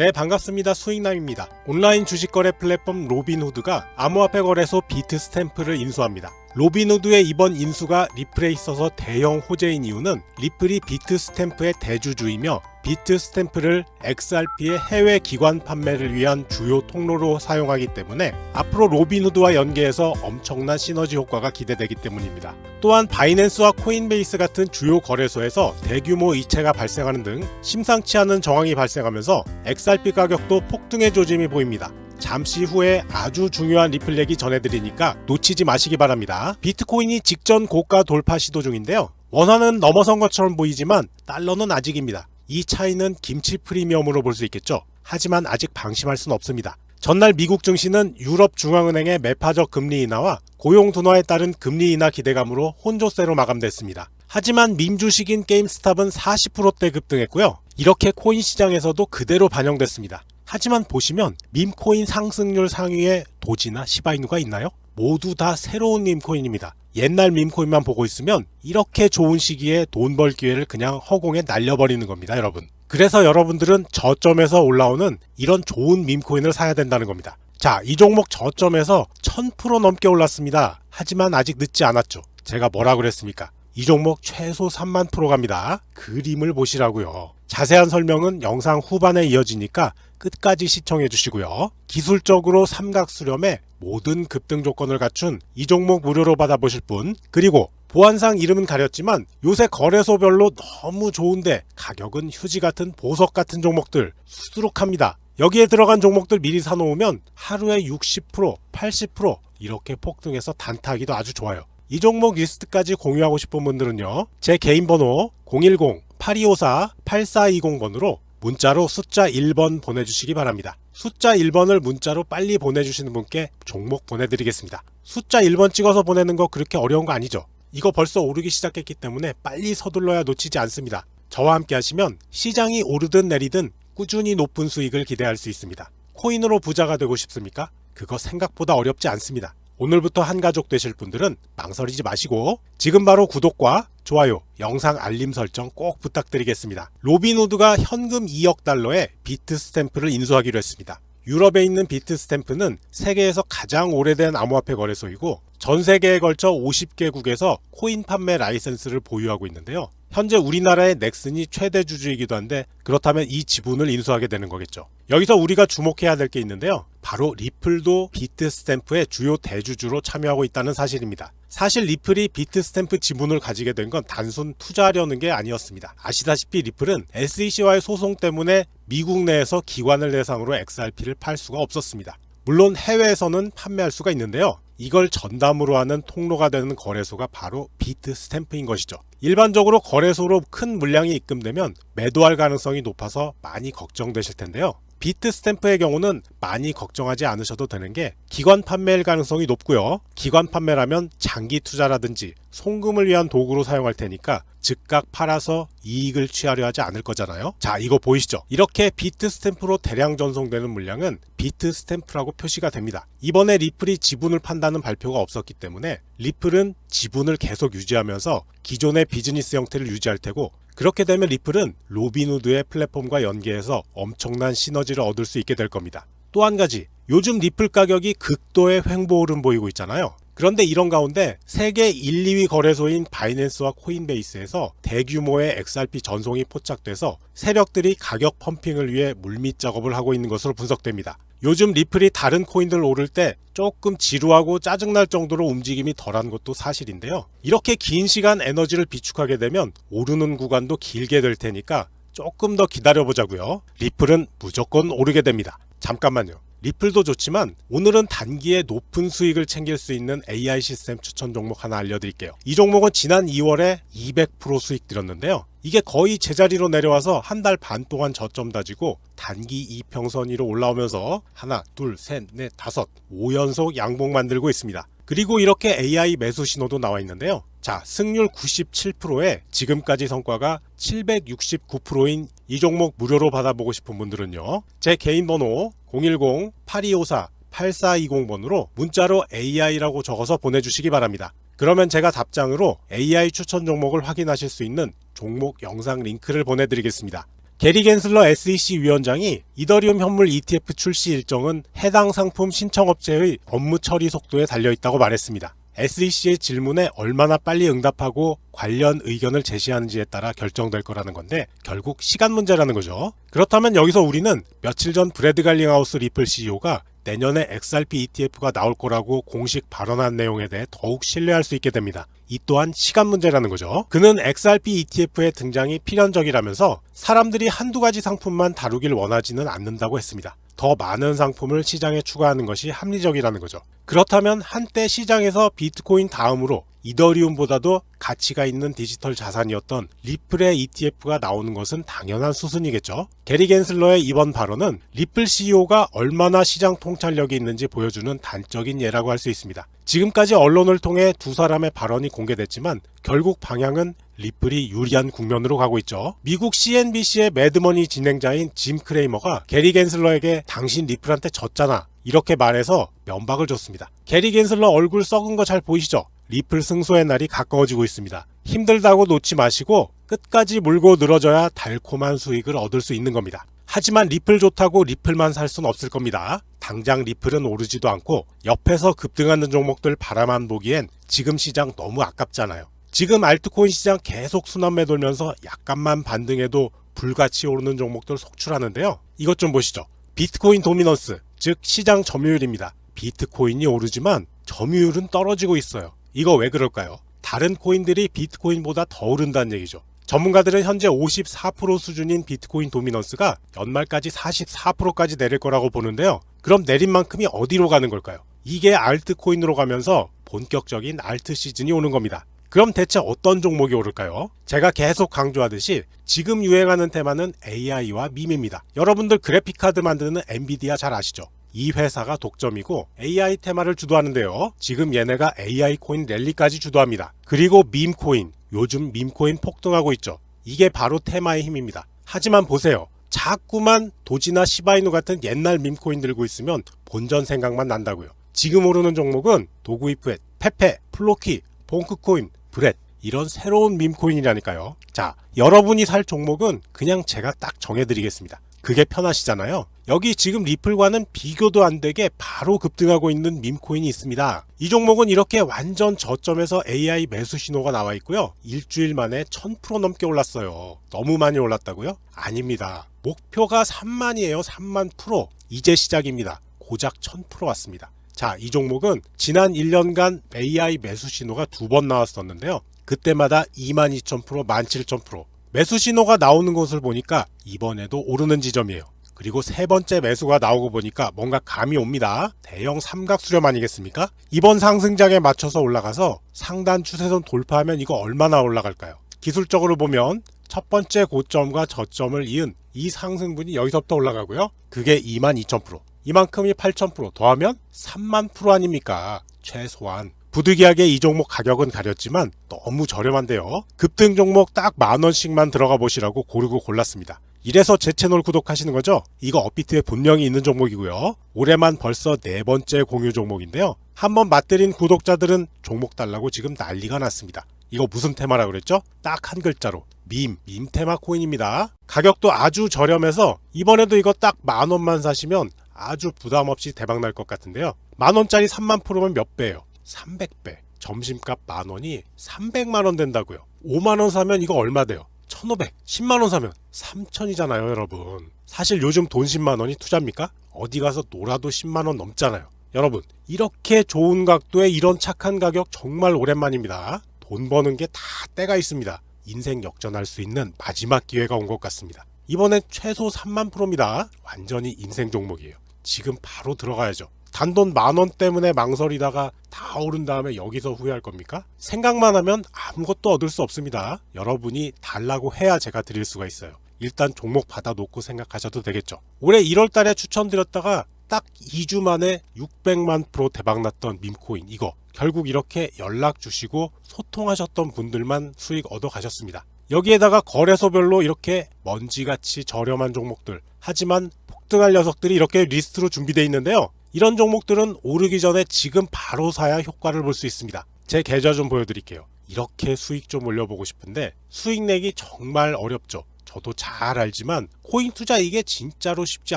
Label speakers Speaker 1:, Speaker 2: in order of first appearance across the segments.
Speaker 1: 네 반갑습니다 수익남입니다. 온라인 주식거래 플랫폼 로빈후드가 암호화폐 거래소 비트 스탬프를 인수합니다. 로빈후드의 이번 인수가 리플에 있어서 대형 호재인 이유는 리플이 비트 스탬프의 대주주이며 비트 스탬프를 XRP의 해외 기관 판매를 위한 주요 통로로 사용하기 때문에 앞으로 로빈후드와 연계해서 엄청난 시너지 효과가 기대되기 때문입니다. 또한 바이낸스와 코인베이스 같은 주요 거래소에서 대규모 이체가 발생하는 등 심상치 않은 정황이 발생하면서 XRP 가격도 폭등의 조짐이 보입니다. 잠시 후에 아주 중요한 리플 얘기 전해드리니까 놓치지 마시기 바랍니다. 비트코인이 직전 고가 돌파 시도 중인데요. 원화는 넘어선 것처럼 보이지만 달러는 아직입니다. 이 차이는 김치 프리미엄으로 볼 수 있겠죠. 하지만 아직 방심할 순 없습니다. 전날 미국 증시는 유럽 중앙은행의 매파적 금리 인하와 고용 둔화에 따른 금리 인하 기대감으로 혼조세로 마감됐습니다. 하지만 밈주식인 게임스탑은 40%대 급등했고요. 이렇게 코인 시장에서도 그대로 반영됐습니다. 하지만 보시면 밈코인 상승률 상위에 도지나 시바이누가 있나요? 모두 다 새로운 밈코인입니다. 옛날 밈코인만 보고 있으면 이렇게 좋은 시기에 돈 벌 기회를 그냥 허공에 날려버리는 겁니다, 여러분. 그래서 여러분들은 저점에서 올라오는 이런 좋은 밈코인을 사야 된다는 겁니다. 자, 이 종목 저점에서 1000% 넘게 올랐습니다. 하지만 아직 늦지 않았죠. 제가 뭐라 그랬습니까? 이 종목 최소 3만 프로 갑니다. 그림을 보시라고요. 자세한 설명은 영상 후반에 이어지니까 끝까지 시청해 주시고요. 기술적으로 삼각 수렴에 모든 급등 조건을 갖춘 이 종목 무료로 받아보실 분, 그리고 보안상 이름은 가렸지만 요새 거래소별로 너무 좋은데 가격은 휴지 같은 보석 같은 종목들 수두룩합니다. 여기에 들어간 종목들 미리 사놓으면 하루에 60%, 80% 이렇게 폭등해서 단타하기도 아주 좋아요. 이 종목 리스트까지 공유하고 싶은 분들은요. 제 개인 번호 010-8254-8420번으로 문자로 숫자 1번 보내주시기 바랍니다. 숫자 1번을 문자로 빨리 보내주시는 분께 종목 보내드리겠습니다. 숫자 1번 찍어서 보내는 거 그렇게 어려운 거 아니죠? 이거 벌써 오르기 시작했기 때문에 빨리 서둘러야 놓치지 않습니다. 저와 함께 하시면 시장이 오르든 내리든 꾸준히 높은 수익을 기대할 수 있습니다. 코인으로 부자가 되고 싶습니까? 그거 생각보다 어렵지 않습니다. 오늘부터 한 가족 되실 분들은 망설이지 마시고 지금 바로 구독과 좋아요, 영상 알림 설정 꼭 부탁드리겠습니다. 로빈후드가 현금 2억 달러의 비트 스탬프를 인수하기로 했습니다. 유럽에 있는 비트 스탬프는 세계에서 가장 오래된 암호화폐 거래소이고 전 세계에 걸쳐 50개국에서 코인 판매 라이센스를 보유하고 있는데요. 현재 우리나라의 넥슨이 최대 주주이기도 한데 그렇다면 이 지분을 인수하게 되는 거겠죠. 여기서 우리가 주목해야 될 게 있는데요. 바로 리플도 비트 스탬프의 주요 대주주로 참여하고 있다는 사실입니다. 사실 리플이 비트 스탬프 지분을 가지게 된 건 단순 투자하려는 게 아니었습니다. 아시다시피 리플은 SEC와의 소송 때문에 미국 내에서 기관을 대상으로 XRP를 팔 수가 없었습니다. 물론 해외에서는 판매할 수가 있는데요. 이걸 전담으로 하는 통로가 되는 거래소가 바로 비트 스탬프인 것이죠. 일반적으로 거래소로 큰 물량이 입금되면 매도할 가능성이 높아서 많이 걱정되실 텐데요. 비트 스탬프의 경우는 많이 걱정하지 않으셔도 되는 게 기관 판매일 가능성이 높고요. 기관 판매라면 장기 투자라든지 송금을 위한 도구로 사용할 테니까 즉각 팔아서 이익을 취하려 하지 않을 거잖아요. 자, 이거 보이시죠? 이렇게 비트 스탬프로 대량 전송되는 물량은 비트 스탬프라고 표시가 됩니다. 이번에 리플이 지분을 판다는 발표가 없었기 때문에 리플은 지분을 계속 유지하면서 기존의 비즈니스 형태를 유지할 테고 그렇게 되면 리플은 로빈후드의 플랫폼과 연계해서 엄청난 시너지를 얻을 수 있게 될 겁니다. 또 한 가지, 요즘 리플 가격이 극도의 횡보 흐름 보이고 있잖아요. 그런데 이런 가운데 세계 1, 2위 거래소인 바이낸스와 코인베이스에서 대규모의 XRP 전송이 포착돼서 세력들이 가격 펌핑을 위해 물밑 작업을 하고 있는 것으로 분석됩니다. 요즘 리플이 다른 코인들 오를 때 조금 지루하고 짜증날 정도로 움직임이 덜한 것도 사실인데요. 이렇게 긴 시간 에너지를 비축하게 되면 오르는 구간도 길게 될 테니까 조금 더 기다려보자고요. 리플은 무조건 오르게 됩니다. 잠깐만요. 리플도 좋지만 오늘은 단기에 높은 수익을 챙길 수 있는 AI 시스템 추천 종목 하나 알려드릴게요. 이 종목은 지난 2월에 200% 수익 들였는데요. 이게 거의 제자리로 내려와서 한 달 반 동안 저점 다지고 단기 이평선 위로 올라오면서 하나, 둘, 셋, 넷, 다섯, 5연속 양봉 만들고 있습니다. 그리고 이렇게 AI 매수 신호도 나와 있는데요. 자, 승률 97%에 지금까지 성과가 769%인 이 종목 무료로 받아보고 싶은 분들은요. 제 개인 번호 010-8254-8420번으로 문자로 AI라고 적어서 보내주시기 바랍니다. 그러면 제가 답장으로 AI 추천 종목을 확인하실 수 있는 종목 영상 링크를 보내드리겠습니다. 게리 겐슬러 SEC 위원장이 이더리움 현물 ETF 출시 일정은 해당 상품 신청업체의 업무 처리 속도에 달려있다고 말했습니다. SEC의 질문에 얼마나 빨리 응답하고 관련 의견을 제시하는지에 따라 결정될 거라는 건데 결국 시간 문제라는 거죠. 그렇다면 여기서 우리는 며칠 전 브래드 갈링하우스 리플 CEO가 내년에 XRP ETF가 나올 거라고 공식 발언한 내용에 대해 더욱 신뢰할 수 있게 됩니다. 이 또한 시간 문제라는 거죠. 그는 XRP ETF의 등장이 필연적이라면서 사람들이 한두 가지 상품만 다루길 원하지는 않는다고 했습니다. 더 많은 상품을 시장에 추가하는 것이 합리적이라는 거죠. 그렇다면 한때 시장에서 비트코인 다음으로 이더리움보다도 가치가 있는 디지털 자산이었던 리플의 ETF가 나오는 것은 당연한 수순이겠죠. 게리 겐슬러의 이번 발언은 리플 CEO가 얼마나 시장 통찰력이 있는지 보여주는 단적인 예라고 할 수 있습니다. 지금까지 언론을 통해 두 사람의 발언이 공개됐지만 결국 방향은 리플이 유리한 국면으로 가고 있죠. 미국 CNBC의 매드머니 진행자인 짐 크레이머가 게리 겐슬러에게 당신 리플한테 졌잖아. 이렇게 말해서 면박을 줬습니다. 게리 겐슬러 얼굴 썩은 거 잘 보이시죠? 리플 승소의 날이 가까워지고 있습니다. 힘들다고 놓지 마시고 끝까지 물고 늘어져야 달콤한 수익을 얻을 수 있는 겁니다. 하지만 리플 좋다고 리플만 살 순 없을 겁니다. 당장 리플은 오르지도 않고 옆에서 급등하는 종목들 바라만 보기엔 지금 시장 너무 아깝잖아요. 지금 알트코인 시장 계속 순환매 돌면서 약간만 반등해도 불같이 오르는 종목들 속출하는데요. 이것 좀 보시죠. 비트코인 도미넌스, 즉 시장 점유율입니다. 비트코인이 오르지만 점유율은 떨어지고 있어요. 이거 왜 그럴까요? 다른 코인들이 비트코인보다 더 오른다는 얘기죠. 전문가들은 현재 54% 수준인 비트코인 도미넌스가 연말까지 44%까지 내릴 거라고 보는데요. 그럼 내린 만큼이 어디로 가는 걸까요? 이게 알트코인으로 가면서 본격적인 알트 시즌이 오는 겁니다. 그럼 대체 어떤 종목이 오를까요? 제가 계속 강조하듯이 지금 유행하는 테마는 AI와 밈입니다. 여러분들 그래픽카드 만드는 엔비디아 잘 아시죠? 이 회사가 독점이고 AI 테마를 주도하는데요. 지금 얘네가 AI 코인 랠리까지 주도합니다. 그리고 밈 코인, 요즘 밈 코인 폭등하고 있죠. 이게 바로 테마의 힘입니다. 하지만 보세요. 자꾸만 도지나 시바이누 같은 옛날 밈 코인 들고 있으면 본전 생각만 난다고요. 지금 오르는 종목은 도구이프엣, 페페, 플로키, 봉크코인, 브렛 이런 새로운 밈코인이라니까요. 자, 여러분이 살 종목은 그냥 제가 딱 정해드리겠습니다. 그게 편하시잖아요. 여기 지금 리플과는 비교도 안 되게 바로 급등하고 있는 밈코인이 있습니다. 이 종목은 이렇게 완전 저점에서 AI 매수 신호가 나와 있고요. 일주일 만에 1000% 넘게 올랐어요. 너무 많이 올랐다고요? 아닙니다. 목표가 3만이에요. 3만 프로. 이제 시작입니다. 고작 1000% 왔습니다. 자, 이 종목은 지난 1년간 AI 매수 신호가 두 번 나왔었는데요. 그때마다 22,000%, 17,000%. 매수 신호가 나오는 것을 보니까 이번에도 오르는 지점이에요. 그리고 세 번째 매수가 나오고 보니까 뭔가 감이 옵니다. 대형 삼각 수렴 아니겠습니까? 이번 상승장에 맞춰서 올라가서 상단 추세선 돌파하면 이거 얼마나 올라갈까요? 기술적으로 보면 첫 번째 고점과 저점을 이은 이 상승분이 여기서부터 올라가고요. 그게 22,000%. 이만큼이 8,000% 더하면 3만 프로 아닙니까? 최소한. 부득이하게 이 종목 가격은 가렸지만 너무 저렴한데요. 급등 종목 딱 만 원씩만 들어가 보시라고 고르고 골랐습니다. 이래서 제 채널 구독하시는 거죠? 이거 업비트에 분명히 있는 종목이고요. 올해만 벌써 네 번째 공유 종목인데요. 한번 맛들인 구독자들은 종목 달라고 지금 난리가 났습니다. 이거 무슨 테마라 그랬죠? 딱 한 글자로 밈, 밈 테마 코인입니다. 가격도 아주 저렴해서 이번에도 이거 딱 만 원만 사시면 아주 부담 없이 대박 날 것 같은데요. 만 원짜리 3만 프로면 몇 배예요? 300배. 점심값 만 원이 300만 원 된다고요. 5만 원 사면 이거 얼마 돼요? 1,500. 10만 원 사면 3천이잖아요, 여러분. 사실 요즘 돈 10만 원이 투자입니까? 어디 가서 놀아도 10만 원 넘잖아요. 여러분, 이렇게 좋은 각도에 이런 착한 가격 정말 오랜만입니다. 돈 버는 게 다 때가 있습니다. 인생 역전할 수 있는 마지막 기회가 온 것 같습니다. 이번엔 최소 3만 프로입니다. 완전히 인생 종목이에요. 지금 바로 들어가야죠. 단돈 만 원 때문에 망설이다가 다 오른 다음에 여기서 후회할 겁니까? 생각만 하면 아무것도 얻을 수 없습니다. 여러분이 달라고 해야 제가 드릴 수가 있어요. 일단 종목 받아놓고 생각하셔도 되겠죠. 올해 1월 달에 추천드렸다가 딱 2주 만에 600만 프로 대박났던 밈코인 이거 결국 이렇게 연락 주시고 소통하셨던 분들만 수익 얻어 가셨습니다. 여기에다가 거래소별로 이렇게 먼지같이 저렴한 종목들 하지만 폭등할 녀석들이 이렇게 리스트로 준비되어 있는데요. 이런 종목들은 오르기 전에 지금 바로 사야 효과를 볼 수 있습니다. 제 계좌 좀 보여드릴게요. 이렇게 수익 좀 올려보고 싶은데 수익 내기 정말 어렵죠. 저도 잘 알지만 코인 투자 이게 진짜로 쉽지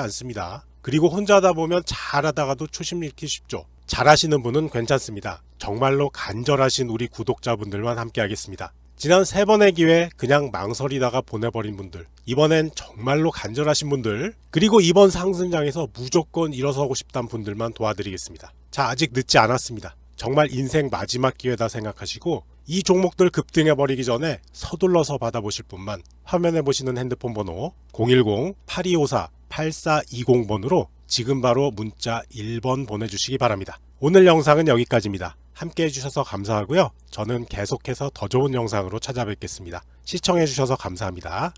Speaker 1: 않습니다. 그리고 혼자 하다 보면 잘하다가도 초심 잃기 쉽죠. 잘하시는 분은 괜찮습니다. 정말로 간절하신 우리 구독자분들만 함께 하겠습니다. 지난 세 번의 기회 그냥 망설이다가 보내버린 분들, 이번엔 정말로 간절하신 분들, 그리고 이번 상승장에서 무조건 일어서고 싶다는 분들만 도와드리겠습니다. 자, 아직 늦지 않았습니다. 정말 인생 마지막 기회다 생각하시고 이 종목들 급등해버리기 전에 서둘러서 받아보실 분만 화면에 보시는 핸드폰 번호 010-8254-8420번으로 지금 바로 문자 1번 보내주시기 바랍니다. 오늘 영상은 여기까지입니다. 함께 해주셔서 감사하고요. 저는 계속해서 더 좋은 영상으로 찾아뵙겠습니다. 시청해주셔서 감사합니다.